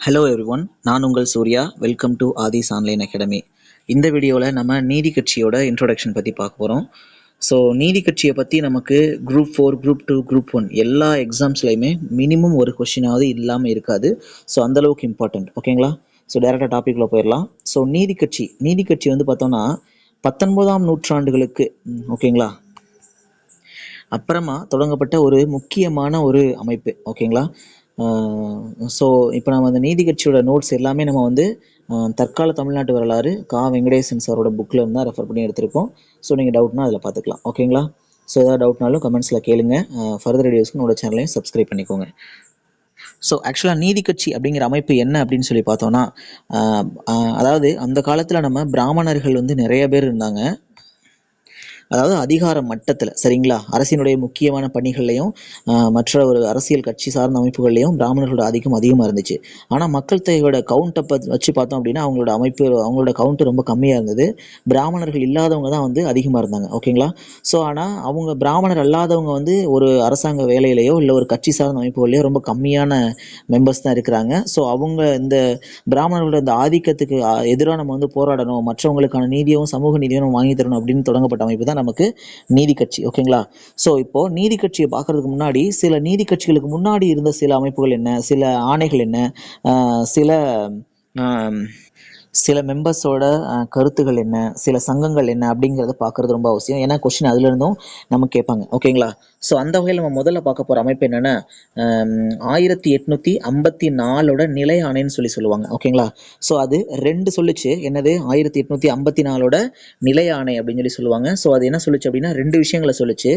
Hello every one நான் உங்கள் Surya. Welcome to Aadhis online academy இந்த வீடியோவில் நம்ம நீதி கட்சியோட இன்ட்ரோடக்ஷன் பற்றி பார்க்க போகிறோம் ஸோ நீதி கட்சியை பற்றி நமக்கு group four group two group one எல்லா எக்ஸாம்ஸ்லையுமே மினிமம் ஒரு கொஷினாவது இல்லாமல் இருக்காது. ஸோ அந்தளவுக்கு இம்பார்ட்டண்ட் ஓகேங்களா ஸோ டேரெக்டாக டாப்பிக்கில் போயிடலாம். ஸோ நீதி கட்சி. நீதி கட்சி வந்து பார்த்தோன்னா பத்தொன்பதாம் நூற்றாண்டுகளுக்கு ஓகேங்களா அப்புறமா தொடங்கப்பட்ட ஒரு முக்கியமான ஒரு அமைப்பு. ஓகேங்களா ஸோ இப்போ நம்ம அந்த நீதி கட்சியோட நோட்ஸ் எல்லாமே நம்ம வந்து தற்கால தமிழ்நாட்டு வரலாறு கா. வெங்கடேசன் சாரோட புக்கில் இருந்தால் ரெஃபர் பண்ணி எடுத்திருக்கோம். ஸோ நீங்கள் டவுட்னா அதில் பார்த்துக்கலாம் ஓகேங்களா ஸோ ஏதாவது டவுட்னாலும் கமெண்ட்ஸில் கேளுங்க. ஃபர்தர் வீடியோஸ்க்கு என்னோட சேனலையும் சப்ஸ்கிரைப் பண்ணிக்கோங்க. ஸோ ஆக்சுவலாக நீதி கட்சி அப்படிங்கிற அமைப்பு என்ன அப்படின்னு சொல்லி பார்த்தோன்னா அதாவது அந்த காலத்தில் நம்ம பிராமணர்கள் வந்து நிறைய பேர் இருந்தாங்க. அதாவது அதிகார மட்டத்தில் சரிங்களா? அரசினுடைய முக்கியமான பணிகள்லையும் மற்ற ஒரு அரசியல் கட்சி சார்ந்த அமைப்புகள்லையும் பிராமணர்களோட அதிகம் அதிகமாக இருந்துச்சு. ஆனால் மக்கள் தொகையோட கவுண்ட்டை பத் வச்சு பார்த்தோம் அப்படின்னா அவங்களோட அமைப்பு அவங்களோட கவுண்ட் ரொம்ப கம்மியாக இருந்தது. பிராமணர்கள் இல்லாதவங்க தான் வந்து அதிகமாக இருந்தாங்க ஓகேங்களா? ஸோ ஆனால் அவங்க பிராமணர் அல்லாதவங்க வந்து ஒரு அரசாங்க வேலையிலையோ இல்லை ஒரு கட்சி சார்ந்த அமைப்புகள்லையோ ரொம்ப கம்மியான மெம்பர்ஸ் தான் இருக்கிறாங்க. ஸோ அவங்க இந்த பிராமணர்களோட இந்த ஆதிக்கத்துக்கு எதிராக நம்ம வந்து போராடணும் மற்றவங்களுக்கான நீதியும் சமூக நீதியும் நம்ம வாங்கி தரணும் அப்படின்னு தொடங்கப்பட்ட அமைப்பு தான் நமக்கு நீதி கட்சி ஓகேங்களா ஸோ இப்போ நீதி கட்சியை பார்க்கறதுக்கு முன்னாடி சில நீதி கட்சிகளுக்கு முன்னாடி இருந்த சில அமைப்புகள் என்ன? சில ஆணைகள் என்ன? ஆஹ் சில சில மெம்பர்ஸோட கருத்துகள் என்ன? சில சங்கங்கள் என்ன? அப்படிங்கிறத பார்க்கறது ரொம்ப அவசியம். ஏன்னா கொஸ்டின் அதுலேருந்தும் நம்ம கேட்பாங்க. ஓகேங்களா ஸோ அந்த வகையில் நம்ம முதல்ல பார்க்க போகிற அமைப்பு என்னென்னா ஆயிரத்தி எட்நூத்தி ஐம்பத்தி நாலோட நிலை ஆணைன்னு சொல்லி சொல்லுவாங்க. ஓகேங்களா ஸோ அது ரெண்டு சொல்லிச்சு. என்னது? ஆயிரத்தி எட்நூத்தி ஐம்பத்தி நாலோட நிலை ஆணை அப்படின்னு சொல்லி சொல்லுவாங்க. ஸோ அது என்ன சொல்லுச்சு அப்படின்னா ரெண்டு விஷயங்களை சொல்லிச்சு.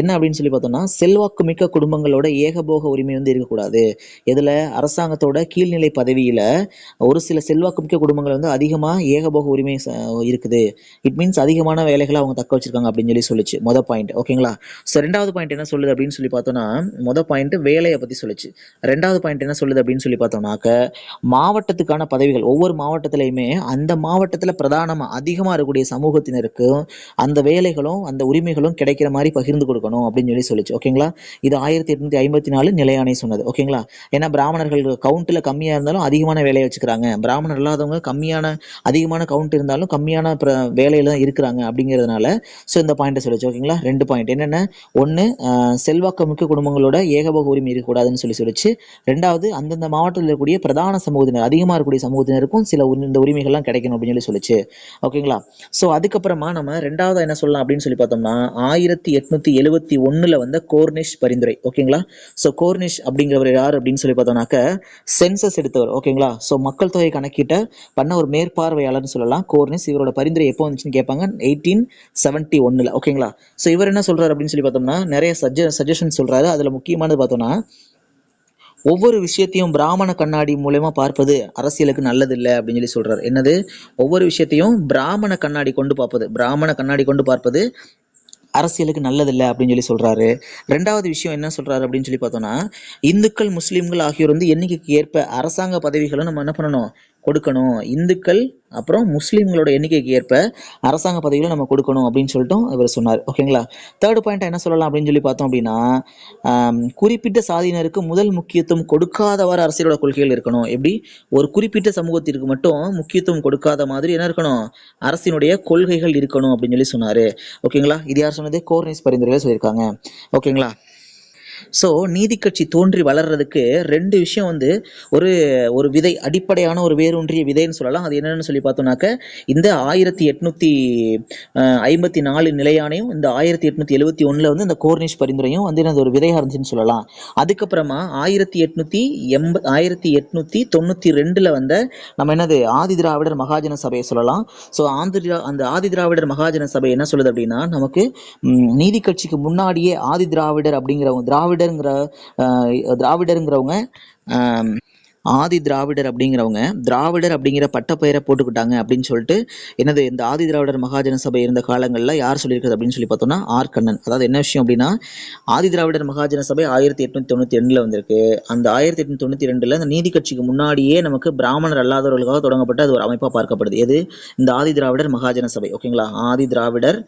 என்ன அப்படின்னு சொல்லி பார்த்தோம்னா செல்வாக்கு மிக்க குடும்பங்களோட ஏகபோக உரிமை வந்து இருக்கக்கூடாது. இதில் அரசாங்கத்தோட கீழ்நிலை பதவியில் ஒரு சில செல்வாக்கு மிக்க குடும்பங்கள் வந்து அதிகமாக ஏகபோக உரிமை ச- இருக்குது. இட் மீன்ஸ் அதிகமான வேலைகளை அவங்க தக்க வச்சிருக்காங்க அப்படின்னு சொல்லி சொல்லிச்சு. மொதல் பாயிண்ட் ஓகேங்களா ஸோ ரெண்டாவது பாயிண்ட் என்ன சொல்லுது அப்படின்னு சொல்லி பார்த்தோம்னா மொதல் பாயிண்ட் வேலையை பற்றி சொல்லுச்சு. ரெண்டாவது பாயிண்ட் என்ன சொல்லுது அப்படின்னு சொல்லி பார்த்தோம்னாக்க மாவட்டத்துக்கான பதவிகள் ஒவ்வொரு மாவட்டத்திலையுமே அந்த மாவட்டத்தில் பிரதானமாக அதிகமாக இருக்கக்கூடிய சமூகத்தினருக்கும் அந்த வேலைகளும் அந்த உரிமைகளும் கிடைக்கிற மாதிரி பகிர்ந்து கொடுக்கணும் அப்படின்னு சொல்லி சொல்லிச்சு. ஓகேங்களா இது ஆயிரத்தி எட்நூத்தி ஐம்பத்தி நாலு நிலையானே சொன்னது. ஓகேங்களா ஏன்னா பிராமணர்கள் கவுண்ட்டில் கம்மியாக இருந்தாலும் அதிகமான வேலையை வச்சுக்கிறாங்க. பிராமணர் இல்லாதவங்க கம்மி கம்மியான அதிகமான கவுண்ட் இருந்தாலும் கம்மியான பிர- வேலையில தான் இருக்கிறாங்க அப்படிங்கிறதுனால ஸோ இந்த பாயிண்ட்டை சொல்லிச்சு ஓகேங்களா ரெண்டு பாயிண்ட் என்னென்ன? ஒன்று செல்வாக்கு மிக்க குடும்பங்களோட ஏகபோக உரிமை இருக்கக்கூடாதுன்னு சொல்லி சொல்லிச்சு. ரெண்டாவது அந்தந்த மாவட்டத்தில் இருக்கக்கூடிய பிரதான சமூகத்தினர் அதிகமாக இருக்கக்கூடிய சமூகத்தினருக்கும் சில இந்த உரிமைகள்லாம் கிடைக்கணும் அப்படின்னு சொல்லி சொல்லிச்சு. ஓகேங்களா ஸோ அதுக்கப்புறமா நம்ம ரெண்டாவது என்ன சொல்லலாம் அப்படின்னு சொல்லி பார்த்தோம்னா ஆயிரத்தி எட்நூத்தி எழுபத்தி ஒண்ணுல வந்த கோர்னிஷ் பரிந்துரை. ஓகேங்களா ஸோ கோர்னிஷ் அப்படிங்கிறவர் யார் அப்படின்னு சொல்லி பார்த்தோம்னாக்க சென்சஸ் எடுத்தவர். ஓகேங்களா ஸோ மக்கள் தொகை கணக்கிட்ட பண்ண ஒரு மேற்பார்வையாளர்னு சொல்லலாம். கோர்னிஸ் இவரோட பரிந்துரை எப்போ வந்துச்சுன்னு கேட்பாங்க. எயிட்டீன் செவன்ட்டி ஒன்னில் ஓகேங்களா? ஸோ இவர் என்ன சொல்கிறார் அப்படின்னு சொல்லி பார்த்தோம்னா நிறைய சஜ சஜஷன் சொல்கிறாரு அதில் முக்கியமானது பார்த்தோம்னா ஒவ்வொரு விஷயத்தையும் பிராமண கண்ணாடி மூலயமா பார்ப்பது அரசியலுக்கு நல்லது இல்லை அப்படின்னு சொல்லி சொல்றாரு. என்னது? ஒவ்வொரு விஷயத்தையும் பிராமண கண்ணாடி கொண்டு பார்ப்பது பிராமண கண்ணாடி கொண்டு பார்ப்பது அரசியலுக்கு நல்லதில்லை அப்படின்னு சொல்லி சொல்றாரு. ரெண்டாவது விஷயம் என்ன சொல்றாரு அப்படின்னு சொல்லி பார்த்தோம்னா இந்துக்கள் முஸ்லீம்கள் ஆகியோர் வந்து எண்ணிக்கைக்கு ஏற்ப அரசாங்க பதவிகளை நம்ம என்ன பண்ணணும்? கொடுக்கணும். இந்துக்கள் அப்புறம் முஸ்லீம்களோட எண்ணிக்கைக்கு ஏற்ப அரசாங்க பதவிகளை நம்ம கொடுக்கணும் அப்படின்னு சொல்லிட்டு இவர் சொன்னார். ஓகேங்களா தேர்ட் பாயிண்ட் என்ன சொல்லலாம் அப்படின்னு சொல்லி பார்த்தோம் அப்படின்னா குறிப்பிட்ட சாதியினருக்கு முதல் முக்கியத்துவம் கொடுக்காதவாறு அரசியலோட கொள்கைகள் இருக்கணும். எப்படி? ஒரு குறிப்பிட்ட சமூகத்திற்கு மட்டும் முக்கியத்துவம் கொடுக்காத மாதிரி என்ன இருக்கணும்? அரசினுடைய கொள்கைகள் இருக்கணும் அப்படின்னு சொல்லி சொன்னாரு. ஓகேங்களா இது யார் சொன்னது? கோர்னிஸ் பரிந்துரையில சொல்லியிருக்காங்க. ஓகேங்களா ஸோ நீதி கட்சி தோன்றி வளர்றதுக்கு ரெண்டு விஷயம் வந்து ஒரு ஒரு விதை அடிப்படையான ஒரு வேரூன்றிய விதைன்னு சொல்லலாம். அது என்னன்னு சொல்லி பார்த்தோம்னாக்க இந்த ஆயிரத்தி எட்நூத்தி ஐம்பத்தி நாலு நிலையானையும் இந்த ஆயிரத்தி எட்நூத்தி எழுவத்தி ஒண்ணுல வந்து இந்த கோர்னிஷ் பரிந்துரையும் வந்து எனது ஒரு விதையா இருந்துச்சுன்னு சொல்லலாம். அதுக்கப்புறமா ஆயிரத்தி எட்நூத்தி எண்ப ஆயிரத்தி எட்நூத்தி தொண்ணூத்தி ரெண்டுல வந்த நம்ம என்னது ஆதி திராவிடர் மகாஜன சபையை சொல்லலாம். ஸோ ஆந்திரா அந்த ஆதி திராவிடர் மகாஜன சபை என்ன சொல்லுது அப்படின்னா நமக்கு நீதி கட்சிக்கு முன்னாடியே ஆதி திராவிடர் அப்படிங்கிறவங்க திராவிடருங்கிற திராவிடருங்கிறவங்க ஆதி திராவிடர் அப்படிங்கிறவங்க திராவிடர் அப்படிங்கிற பட்டப்பெயரை போட்டுக்கிட்டாங்க அப்படின்னு சொல்லிட்டு என்னது இந்த ஆதி திராவிடர் மகாஜன சபை இருந்த காலங்களில் யார் சொல்லியிருக்கிறது அப்படின்னு சொல்லி பார்த்தோம்னா ஆர் கண்ணன். அதாவது என்ன விஷயம் அப்படின்னா ஆதி திராவிடர் மகாஜன சபை ஆயிரத்தி எட்நூத்தி தொண்ணூற்றி ரெண்டில் வந்திருக்கு. அந்த ஆயிரத்தி எட்நூத்தி தொண்ணூற்றி ரெண்டில் அந்த நீதி கட்சிக்கு முன்னாடியே நமக்கு பிராமணர் அல்லாதவர்களுக்காக தொடங்கப்பட்ட அது ஒரு அமைப்பாக பார்க்கப்படுது. எது? இந்த ஆதி திராவிடர் மகாஜன சபை. ஓகேங்களா? ஆதி திராவிடர்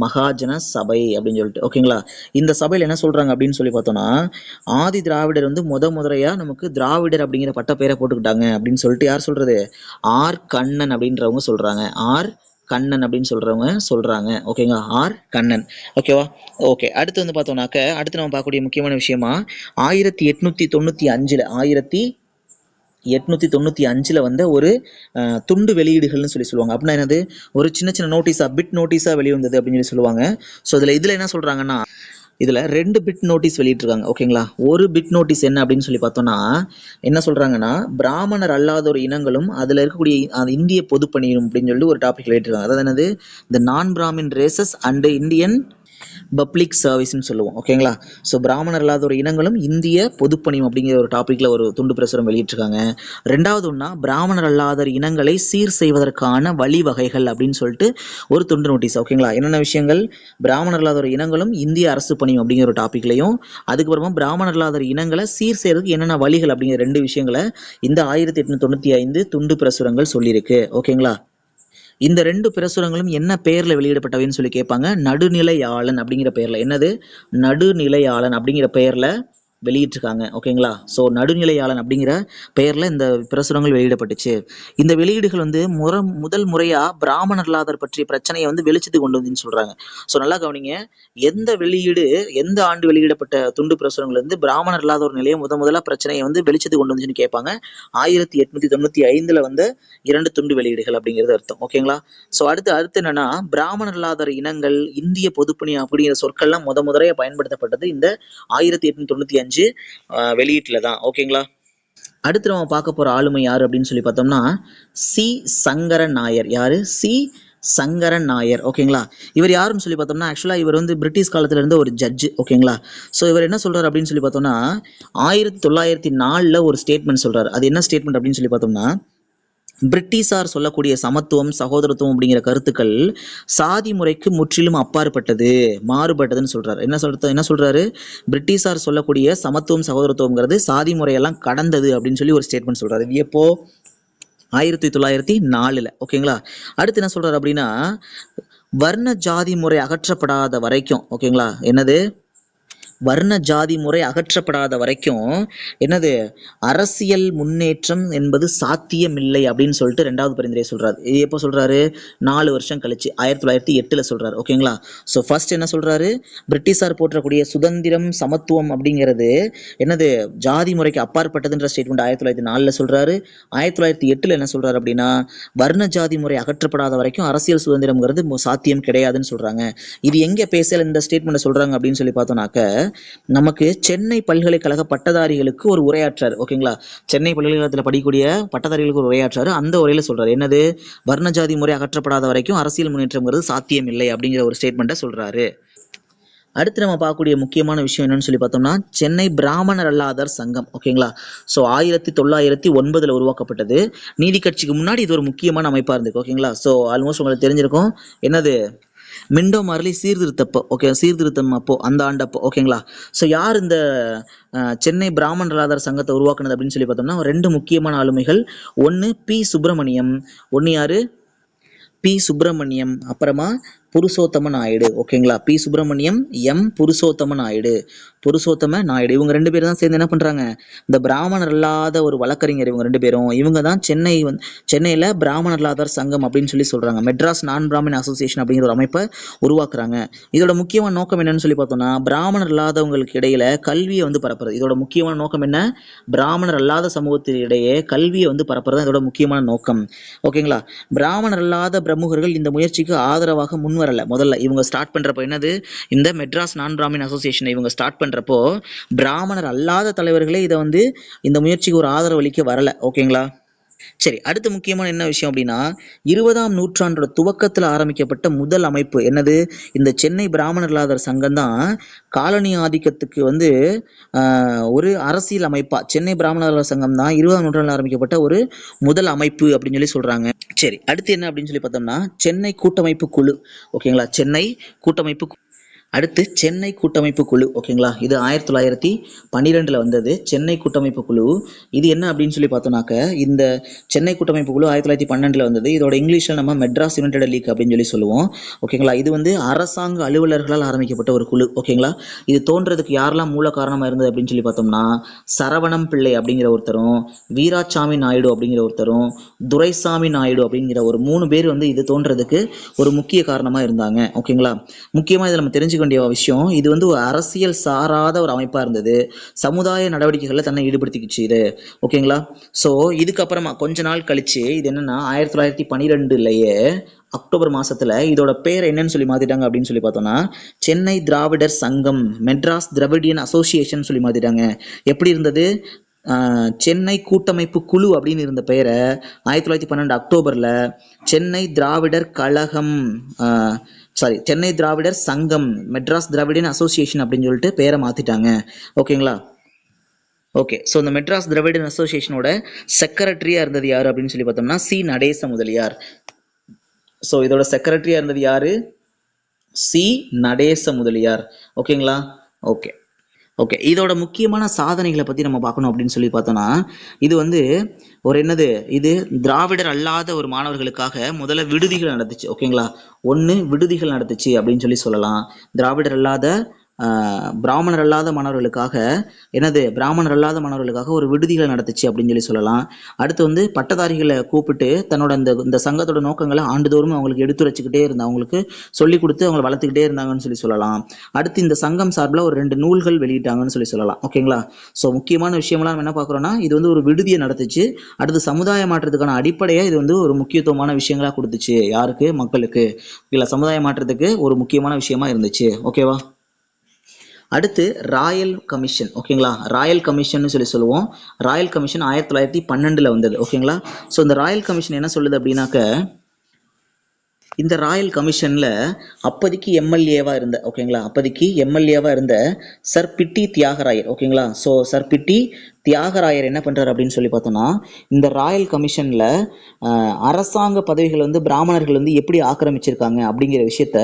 மகாஜன சபை அப்படின்னு சொல்லிட்டு. ஓகேங்களா? இந்த சபையில் என்ன சொல்கிறாங்க அப்படின்னு சொல்லி பார்த்தோம்னா ஆதி திராவிடர் வந்து முத முதலையாக நமக்கு திராவிடர் அப்படிங்கிற பட்டப்பெயரை போட்டுக்கிட்டாங்க அப்படின்னு சொல்லிட்டு யார் சொல்றது? ஆர் கண்ணன் அப்படின்றவங்க சொல்றாங்க. ஆர் கண்ணன் அப்படின்னு சொல்றவங்க சொல்றாங்க. ஓகேங்க ஆர் கண்ணன். ஓகேவா ஓகே அடுத்து வந்து பார்த்தோம்னாக்க அடுத்து நம்ம பார்க்கக்கூடிய முக்கியமான விஷயமா ஆயிரத்தி எட்நூத்தி தொண்ணூத்தி அஞ்சுல ஆயிரத்தி எட்நூத்தி தொண்ணூத்தி அஞ்சுல வந்த ஒரு துண்டு வெளியீடுகள்னு சொல்லி சொல்லுவாங்க. அப்படின்னா என்னது? ஒரு சின்ன சின்ன நோட்டீஸா பிட் நோட்டீஸா வெளிவந்தது அப்படின்னு சொல்லி சொல்லுவாங்க. ஸோ இதுல இதுல என்ன சொல்றாங்கன்னா இதில் ரெண்டு பிட் நோட்டீஸ் வெளியிட்டிருக்காங்க ஓகேங்களா? ஒரு பிட் நோட்டீஸ் என்ன அப்படின்னு சொல்லி பார்த்தோம்னா என்ன சொல்கிறாங்கன்னா பிராமணர் அல்லாத ஒரு இனங்களும் அதில் இருக்கக்கூடிய அந்த இந்திய பொதுப்பணியும் அப்படின்னு சொல்லி ஒரு டாபிக் வெளியிட்டிருக்காங்க. அதாவது என்னது? இந்த நான் Brahmin races and Indian public சர்வீஸ்னு சொல்லுவோம் ஓகேங்களா? ஸோ பிராமணர் இல்லாத ஒரு இனங்களும் இந்திய பொதுப்பணியும் அப்படிங்கிற ஒரு டாப்பிக்கில் ஒரு துண்டு பிரசுரம் வெளியிட்டிருக்காங்க. ரெண்டாவது ஒன்றா பிராமணர் அல்லாத இனங்களை சீர் செய்வதற்கான வழிவகைகள் அப்படின்னு சொல்லிட்டு ஒரு துண்டு நோட்டீஸ் ஓகேங்களா? என்னென்ன விஷயங்கள்? பிராமணர் இல்லாத ஒரு இனங்களும் இந்திய அரசு பணியும் அப்படிங்கிற ஒரு டாப்பிக்லையும் அதுக்கப்புறமா பிராமணர் இல்லாத இனங்களை சீர் செய்கிறதுக்கு என்னென்ன வழிகள் அப்படிங்கிற ரெண்டு விஷயங்களை இந்த ஆயிரத்தி எட்நூத்தி தொண்ணூற்றி ஐந்து துண்டு பிரசுரங்கள் சொல்லியிருக்கு ஓகேங்களா? இந்த ரெண்டு பிரசுரங்களும் என்ன பெயர்ல வெளியிடப்பட்டவைன்னு சொல்லி கேட்பாங்க. நடுநிலையாளன் அப்படிங்கிற பெயர்ல என்னது? நடுநிலையாளன் அப்படிங்கிற பெயர்ல வெளியிட்டிருக்காங்க ஓகேங்களா ஸோ நடுநிலையாளன் அப்படிங்கிற பெயரில் இந்த பிரசுரங்கள் வெளியிடப்பட்டுச்சு. இந்த வெளியீடுகள் வந்து முற முதல் முறையாக பிராமணர் இல்லாதர் பற்றிய பிரச்சனையை வந்து வெளிச்சத்துக்கு கொண்டு வந்துன்னு சொல்கிறாங்க ஸோ நல்லா கவனிங்க. எந்த வெளியீடு எந்த ஆண்டு வெளியிடப்பட்ட துண்டு பிரசுரங்கள் வந்து பிராமணர் இல்லாத ஒரு நிலையை முத முதலாக பிரச்சனையை வந்து வெளிச்சத்துக்கு கொண்டு வந்துச்சுன்னு கேட்பாங்க. ஆயிரத்தி எட்நூத்தி தொண்ணூற்றி ஐந்தில் வந்த இரண்டு துண்டு வெளியீடுகள் அப்படிங்கிறது அர்த்தம் ஓகேங்களா ஸோ அடுத்து அடுத்து என்னன்னா பிராமணர்லாதர் இனங்கள் இந்திய பொதுப்பணி அப்படிங்கிற சொற்கள்லாம் முத முதலையாக பயன்படுத்தப்பட்டது இந்த ஆயிரத்தி எட்நூத்தி தொண்ணூற்றி அஞ்சு வெளியீட்டில் தான். ஓகேங்களா? அடுத்து நம்ம பார்க்க போகிற ஆளுமை யார் அப்படின்னு சொல்லி பார்த்தோம்னா சி சங்கரன் நாயர். யார்? சி சங்கரன் நாயர். ஓகேங்களா? இவர் யாருன்னு சொல்லி பார்த்தோம்னா ஆக்சுவலாக இவர் வந்து பிரிட்டிஷ் காலத்துல ஒரு ஜட்ஜ் ஓகேங்களா? ஸோ இவர் என்ன சொல்கிறார் அப்படின்னு சொல்லி பார்த்தோம்னா ஆயிரத்தி தொள்ளாயிரத்தி நாலில் ஒரு ஸ்டேட்மெண்ட் சொல்கிறார் அது என்ன ஸ்டேட்மெண்ட் அப்படின்னு சொல்லி பார்த்தோம்னா பிரிட்டிஷார் சொல்லக்கூடிய சமத்துவம் சகோதரத்துவம் அப்படிங்கிற கருத்துக்கள் சாதி முறைக்கு முற்றிலும் அப்பாற்பட்டது மாறுபட்டதுன்னு சொல்றாரு. என்ன சொல்றது என்ன சொல்றாரு? பிரிட்டிஷார் சொல்லக்கூடிய சமத்துவம் சகோதரத்துவம்ங்கிறது சாதி முறையெல்லாம் கடந்தது அப்படின்னு சொல்லி ஒரு ஸ்டேட்மெண்ட் சொல்றாரு. இது எப்போ? ஆயிரத்தி தொள்ளாயிரத்தி நாலுல. ஓகேங்களா? அடுத்து என்ன சொல்றாரு அப்படின்னா வர்ண ஜாதி முறை அகற்றப்படாத வரைக்கும். ஓகேங்களா? என்னது? வர்ண ஜாதி முறை அகற்றப்படாத வரைக்கும் என்னது? அரசியல் முன்னேற்றம் என்பது சாத்தியமில்லை அப்படின்னு சொல்லிட்டு ரெண்டாவது பரிந்துரை சொல்றாரு. இது எப்போ சொல்றாரு? நாலு வருஷம் கழிச்சு ஆயிரத்தி தொள்ளாயிரத்தி எட்டுல சொல்றாரு. ஓகேங்களா ஸோ ஃபர்ஸ்ட் என்ன சொல்றாரு? பிரிட்டிஷார் போற்றக்கூடிய சுதந்திரம் சமத்துவம் அப்படிங்கிறது என்னது? ஜாதி முறைக்கு அப்பாற்பட்டதுன்ற ஸ்டேட்மெண்ட் ஆயிரத்தி தொள்ளாயிரத்தி நாலுல சொல்றாரு. ஆயிரத்தி தொள்ளாயிரத்தி எட்டுல என்ன சொல்றாரு அப்படின்னா வர்ண ஜாதி முறை அகற்றப்படாத வரைக்கும் அரசியல் சுதந்திரம்ங்கிறது மு- சாத்தியம் கிடையாதுன்னு சொல்றாங்க. இது எங்க பேசல இந்த ஸ்டேட்மெண்ட் சொல்றாங்க அப்படின்னு சொல்லி பார்த்தோம்னாக்க நமக்கு சென்னை பல்கலைக்கழக பட்டதாரிகளுக்கு ஒரு உரையாற்றார் ஓகேங்களா? சென்னை பல்கலைக்கழகத்தில் படிக்கக்கூடிய பட்டதாரிகளுக்கு ஒரு உரையாற்றாரு. அந்த உரையில சொல்றாரு என்னது? வர்ண ஜாதி முறை அகற்றப்படாத வரைக்கும் அரசியல் முன்னேற்றம்ங்கிறது சாத்தியம் இல்லை அப்படிங்கிற ஒரு ஸ்டேட்மெண்ட்டை சொல்றாரு. அடுத்து நம்ம பார்க்கக்கூடிய முக்கியமான விஷயம் என்னன்னு சொல்லி பார்த்தோம்னா சென்னை பிராமணர் அல்லாதர் சங்கம் ஓகேங்களா? ஸோ ஆயிரத்தி தொள்ளாயிரத்தி ஒன்பதுல உருவாக்கப்பட்டது. நீதி கட்சிக்கு முன்னாடி இது ஒரு முக்கியமான அமைப்பாக இருந்திருக்கு ஓகேங்களா? ஸோ ஆல்மோஸ்ட் உங்களுக்கு தெரிஞ்சிருக்கும். என்னது? மிண்டோ மார்லி சீர்திருத்தப்போ ஓகே சீர்திருத்தம் அப்போ அந்த ஆண்டப்போ ஓகேங்களா ஸோ யார் இந்த சென்னை பிராமணர் அல்லாதர் சங்கத்தை உருவாக்குனது அப்படின்னு சொல்லி பார்த்தோம்னா ரெண்டு முக்கியமான ஆளுமைகள். ஒன்று பி சுப்பிரமணியம். ஒன்று யாரு? பி சுப்பிரமணியம். அப்புறமா புருஷோத்தம நாயுடு. ஓகேங்களா? பி. சுப்பிரமணியம் எம். புருஷோத்தம நாயுடு. புருஷோத்தம நாயுடு. இவங்க ரெண்டு பேரும் தான் சேர்ந்து என்ன பண்றாங்க? இந்த பிராமணர் இல்லாத ஒரு வழக்கறிஞர் இவங்க ரெண்டு பேரும். இவங்க தான் சென்னை வந்து சென்னையில பிராமணர் இல்லாதர் சங்கம் அப்படின்னு சொல்லி சொல்றாங்க. மெட்ராஸ் நான் பிராமின் அசோசியேஷன் அப்படிங்கிற ஒரு அமைப்பை உருவாக்குறாங்க. இதோட முக்கியமான நோக்கம் என்னன்னு சொல்லி பார்த்தோம்னா பிராமணர் இல்லாதவங்களுக்கு இடையில கல்வியை வந்து பரப்புறது. இதோட முக்கியமான நோக்கம் என்ன? பிராமணர் அல்லாத சமூகத்தின் இடையே கல்வியை வந்து பரப்புறது இதோட முக்கியமான நோக்கம். ஓகேங்களா? பிராமணர் அல்லாத பிரமுகர்கள் இந்த முயற்சிக்கு ஆதரவாக முன் வரல முதல்ல இவங்க ஸ்டார்ட் பண்றப்போ என்னது? இந்த மெட்ராஸ் நான் பிராமின் அசோசியேஷனை இவங்க ஸ்டார்ட் பண்றப்போ பிராமணர் அல்லாத தலைவர்களே இதை வந்து இந்த முயற்சிக்கு ஒரு ஆதரவு அளிக்க வரல. ஓகேங்களா? சரி அடுத்து முக்கியமான என்ன விஷயம் அப்படின்னா இருபதாம் நூற்றாண்டோட துவக்கத்தில் ஆரம்பிக்கப்பட்ட முதல் அமைப்பு என்னது? இந்த சென்னை பிராமணர்களாதர் சங்கம் தான் காலனி ஆதிக்கத்துக்கு வந்து ஆஹ், ஒரு அரசியல் அமைப்பா சென்னை பிராமணர் சங்கம் தான் இருபதாம் நூற்றாண்டில் ஆரம்பிக்கப்பட்ட ஒரு முதல் அமைப்பு அப்படின்னு சொல்லி சொல்றாங்க. சரி அடுத்து என்ன அப்படின்னு சொல்லி பார்த்தோம்னா சென்னை கூட்டமைப்பு குழு. ஓகேங்களா? சென்னை கூட்டமைப்பு அடுத்து சென்னை கூட்டமைப்பு குழு ஓகேங்களா இது ஆயிரத்தி தொள்ளாயிரத்தி பன்னிரெண்டில் வந்தது. சென்னை கூட்டமைப்பு குழு. இது என்ன அப்படின்னு சொல்லி பார்த்தோம்னாக்க இந்த சென்னை கூட்டமைப்பு குழு ஆயிரத்தி தொள்ளாயிரத்தி பன்னெண்டில் வந்தது. இதோட இங்கிலீஷில் நம்ம மெட்ராஸ் யுனைடெட் லீக் அப்படின்னு சொல்லி சொல்லுவோம். ஓகேங்களா இது வந்து அரசாங்க அலுவலர்களால் ஆரம்பிக்கப்பட்ட ஒரு குழு ஓகேங்களா இது தோன்றதுக்கு யாரெல்லாம் மூல காரணமாக இருந்தது அப்படின்னு சொல்லி பார்த்தோம்னா சரவணம் பிள்ளை அப்படிங்கிற ஒருத்தரும் வீராசாமி நாயுடு அப்படிங்கிற ஒருத்தரும் துரைசாமி நாயுடு அப்படிங்கிற ஒரு மூணு பேர் வந்து இது தோன்றதுக்கு ஒரு முக்கிய காரணமாக இருந்தாங்க ஓகேங்களா முக்கியமாக இதை நம்ம தெரிஞ்சு தெரிஞ்சுக்க வேண்டிய விஷயம் இது வந்து ஒரு அரசியல் சாராத ஒரு அமைப்பாக இருந்தது. சமுதாய நடவடிக்கைகளில் தன்னை ஈடுபடுத்திக்கிச்சு இது. ஓகேங்களா? ஸோ இதுக்கப்புறமா கொஞ்ச நாள் கழிச்சு இது என்னன்னா ஆயிரத்தி தொள்ளாயிரத்தி பன்னிரெண்டுலயே அக்டோபர் மாசத்துல இதோட பேர் என்னன்னு சொல்லி மாத்திட்டாங்க அப்படின்னு சொல்லி பார்த்தோம்னா சென்னை திராவிடர் சங்கம் மெட்ராஸ் திராவிடியன் அசோசியேஷன் சொல்லி மாத்திட்டாங்க. எப்படி இருந்தது? சென்னை கூட்டமைப்பு குழு அப்படின்னு இருந்த பெயரை ஆயிரத்தி தொள்ளாயிரத்தி பன்னெண்டு அக்டோபர்ல சென்னை திராவிடர் கழகம் சாரி சென்னை திராவிடர் சங்கம் மெட்ராஸ் திராவிடன் அசோசியேஷன் அப்படின்னு சொல்லிட்டு பேரை மாத்திட்டாங்க. ஓகேங்களா ஓகே ஸோ இந்த மெட்ராஸ் திராவிடன் அசோசியேஷனோட செக்ரட்டரியா இருந்தது யார் அப்படின்னு சொல்லி பார்த்தோம்னா சி நடேச முதலியார். ஸோ இதோட செக்ரட்டரியா இருந்தது யாரு? சி நடேச முதலியார். ஓகேங்களா ஓகே ஓகே இதோட முக்கியமான சாதனைகளை பற்றி நம்ம பார்க்கணும் அப்படின்னு சொல்லி பார்த்தோம்னா இது வந்து ஒரு என்னது? இது திராவிடர் அல்லாத ஒரு மாணவர்களுக்காக முதல்ல விடுதிகள் நடத்துச்சு ஓகேங்களா ஒன்று விடுதிகள் நடத்துச்சு அப்படின்னு சொல்லி சொல்லலாம். திராவிடர் அல்லாத பிராமணர் அல்லாத மாணவர்களுக்காக என்னது பிராமணர் அல்லாத மாணவர்களுக்காக ஒரு விடுதிகளை நடத்துச்சு அப்படின்னு சொல்லி சொல்லலாம். அடுத்து வந்து பட்டதாரிகளை கூப்பிட்டு தன்னோட இந்த இந்த சங்கத்தோட நோக்கங்களை ஆண்டுதோறும் அவங்களுக்கு எடுத்துரைச்சிக்கிட்டே இருந்தா அவங்களுக்கு சொல்லி கொடுத்து அவங்களை வளர்த்துக்கிட்டே இருந்தாங்கன்னு சொல்லி சொல்லலாம். அடுத்து இந்த சங்கம் சார்பில் ஒரு ரெண்டு நூல்கள் வெளியிட்டாங்கன்னு சொல்லி சொல்லலாம். ஓகேங்களா ஸோ முக்கியமான விஷயம்லாம் நம்ம என்ன பார்க்குறோம்னா இது வந்து ஒரு விடுதியை நடத்துச்சு. அடுத்து சமுதாய மாற்றத்துக்கான அடிப்படையாக இது வந்து ஒரு முக்கியத்துவமான விஷயங்களாக கொடுத்துச்சு. யாருக்கு? மக்களுக்கு. இல்லை சமுதாய மாற்றத்துக்கு ஒரு முக்கியமான விஷயமா இருந்துச்சு. ஓகேவா அடுத்து ராயல் கமிஷன் ஓகேங்களா? ராயல் கமிஷன் சொல்லி சொல்லுவோம். ராயல் கமிஷன் ஆயிரத்தி தொள்ளாயிரத்தி பன்னெண்டுல வந்தது ஓகேங்களா? ஸோ இந்த ராயல் கமிஷன் என்ன சொல்லுது அப்படின்னாக்க இந்த ராயல் கமிஷனில் அப்போதைக்கு எம்எல்ஏவாக இருந்த ஓகேங்களா? அப்போதைக்கு எம்எல்ஏவாக இருந்த சர் பிட்டி தியாகராயர் ஓகேங்களா? ஸோ சர் பிட்டி தியாகராயர் என்ன பண்ணுறாரு அப்படின்னு சொல்லி பார்த்தோம்னா இந்த ராயல் கமிஷனில் அரசாங்க பதவிகள் வந்து பிராமணர்கள் வந்து எப்படி ஆக்கிரமிச்சிருக்காங்க அப்படிங்கிற விஷயத்த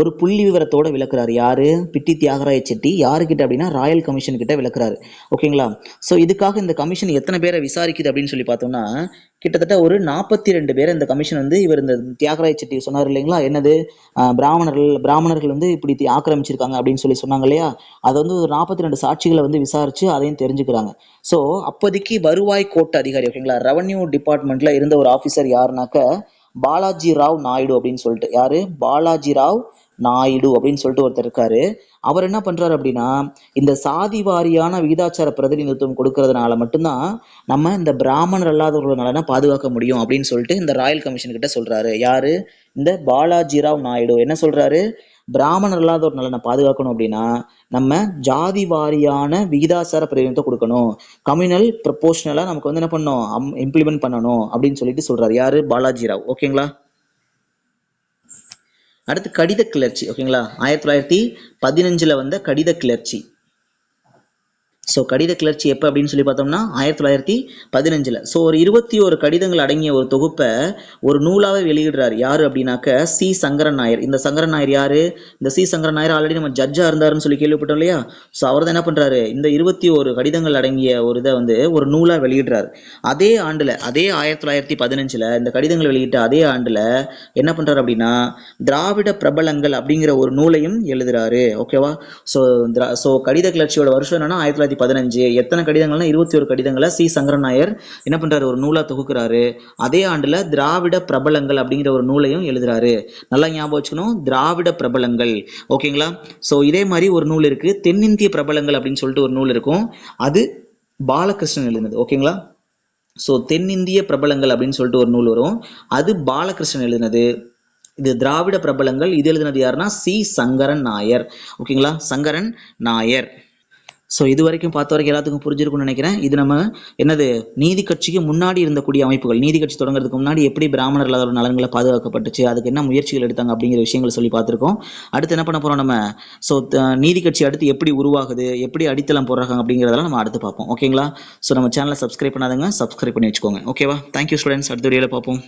ஒரு புள்ளி விவரத்தோடு விளக்குறாரு. யார்? பிட்டி தியாகராய செட்டி. யாருக்கிட்ட அப்படின்னா ராயல் கமிஷன் கிட்ட விளக்குறாரு. ஓகேங்களா? ஸோ இதுக்காக இந்த கமிஷன் எத்தனை பேரை விசாரிக்குது அப்படின்னு சொல்லி பார்த்தோம்னா கிட்டத்தட்ட ஒரு நாற்பத்தி ரெண்டு பேர் இந்த கமிஷன் வந்து இவர் இந்த தியாகராய செட்டி சொன்னார் இல்லைங்களா? என்னது? பிராமணர்கள் பிராமணர்கள் வந்து இப்படி ஆக்கிரமிச்சிருக்காங்க அப்படின்னு சொல்லி சொன்னாங்க இல்லையா? அதை வந்து ஒரு நாற்பத்தி ரெண்டு சாட்சிகளை வந்து விசாரிச்சு அதையும் தெரிஞ்சுக்கிறாங்க. ஸோ அப்போதைக்கு வருவாய் கோட்ட அதிகாரி ஓகேங்களா ரெவன்யூ டிபார்ட்மெண்ட்ல இருந்த ஒரு ஆஃபீஸர் யாருனாக்க பாலாஜி ராவ் நாயுடு அப்படின்னு சொல்லிட்டு. யாரு? பாலாஜி ராவ் நாயுடு அப்படின்னு சொல்லிட்டு ஒருத்தர் இருக்காரு. அவர் என்ன பண்றாரு அப்படின்னா இந்த சாதி வாரியான விகிதாச்சார பிரதிநிதித்துவம் கொடுக்கறதுனால மட்டும்தான் நம்ம இந்த பிராமணர் அல்லாதவர்களோட நலனை பாதுகாக்க முடியும் அப்படின்னு சொல்லிட்டு இந்த ராயல் கமிஷன் கிட்ட சொல்றாரு. யாரு? இந்த பாலாஜிராவ் நாயுடு. என்ன சொல்றாரு? பிராமணர் அல்லாதவர் நலனை பாதுகாக்கணும் அப்படின்னா நம்ம ஜாதி வாரியான விகிதாசார பிரதிநிதித்துவம் கொடுக்கணும். கம்யூனல் ப்ரொபோஷனலா நமக்கு வந்து என்ன பண்ணணும்? இம்ப்ளிமெண்ட் பண்ணணும் அப்படின்னு சொல்லிட்டு சொல்றாரு. யாரு? பாலாஜி ராவ். ஓகேங்களா? அடுத்து கடித கிளர்ச்சி ஓகேங்களா ஆயிரத்தி தொள்ளாயிரத்தி பதினஞ்சில் வந்த கடித கிளர்ச்சி. ஸோ கடித கிளர்ச்சி எப்போ அப்படின்னு சொல்லி பார்த்தோம்னா ஆயிரத்தி தொள்ளாயிரத்தி பதினஞ்சில். ஸோ ஒரு இருபத்தி ஒரு கடிதங்கள் அடங்கிய ஒரு தொகுப்பை ஒரு நூலாகவே வெளியிடுறாரு. யார் அப்படின்னாக்க சி. சங்கரன் நாயர். இந்த சங்கரன் நாயர் யார்? இந்த சி. சங்கரன் நாயர் ஆல்ரெடி நம்ம ஜட்ஜாக இருந்தாருன்னு சொல்லி கேள்விப்பட்டோம் இல்லையா? ஸோ அவர் தான் என்ன பண்ணுறாரு இந்த இருபத்தி ஒரு கடிதங்கள் அடங்கிய ஒரு இதை வந்து ஒரு நூலாக வெளியிடுறாரு. அதே ஆண்டில் அதே ஆயிரத்தி தொள்ளாயிரத்தி பதினஞ்சில் இந்த கடிதங்கள் வெளியிட்ட அதே ஆண்டில் என்ன பண்ணுறாரு அப்படின்னா திராவிட பிரபலங்கள் அப்படிங்கிற ஒரு நூலையும் எழுதுறாரு. ஓகேவா ஸோ ஸோ கடித கிளர்ச்சியோட வருஷம் என்னன்னா ஆயிரத்தி தொள்ளாயிரத்தி பதினஞ்சு எத்தனை கடிதங்கள்னா இருபத்தி ஒரு கடிதங்களை சி. சங்கரன் நாயர் என்ன பண்றாரு? ஒரு நூலா தொகுக்கிறாரு. அதே ஆண்டுல திராவிட பிரபலங்கள் அப்படிங்கிற ஒரு நூலையும் எழுதுறாரு. நல்லா ஞாபகம் வச்சுக்கணும். திராவிட பிரபலங்கள். ஓகேங்களா? ஸோ இதே மாதிரி ஒரு நூல் இருக்கு. தென்னிந்திய பிரபலங்கள் அப்படின்னு சொல்லிட்டு ஒரு நூல் இருக்கும். அது பாலகிருஷ்ணன் எழுதினது. ஓகேங்களா? ஸோ தென்னிந்திய பிரபலங்கள் அப்படின்னு சொல்லிட்டு ஒரு நூல் வரும். அது பாலகிருஷ்ணன் எழுதினது. இது திராவிட பிரபலங்கள். இது எழுதினது யாருன்னா சி. சங்கரன் நாயர். ஓகேங்களா? சங்கரன் நாயர். ஸோ இது வரைக்கும் பார்த்த வரைக்கும் எல்லாத்துக்கும் புரிஞ்சிருக்கும்னு நினைக்கிறேன். இது நம்ம என்னது நீதி கட்சிக்கு முன்னாடி இருந்தக்கூடிய அமைப்புகள். நீதி கட்சி தொடங்குறதுக்கு முன்னாடி எப்படி பிராமணர் இல்லாத நலன்களை பாதுகாக்கப்பட்டுச்சு அதுக்கு என்ன முயற்சிகள் எடுத்தாங்க அப்படிங்கிற விஷயங்களை சொல்லி பார்த்துருக்கோம். அடுத்து என்ன பண்ண போகிறோம் நம்ம? ஸோ நீதி கட்சி அடுத்து எப்படி உருவாகுது எப்படி அடித்தளம் போடுறாங்க அப்படிங்கிறதெல்லாம் நம்ம அடுத்து பார்ப்போம். ஓகேங்களா ஸோ நம்ம சேனலை சப்ஸ்கிரைப் பண்ணாதங்க. சப்ஸ்கிரைப் பண்ணி வச்சுக்கோங்க. ஓகேவா தேங்க்யூ ஸ்டூடெண்ட்ஸ் அடுத்த வீடியோவில் பார்ப்போம்.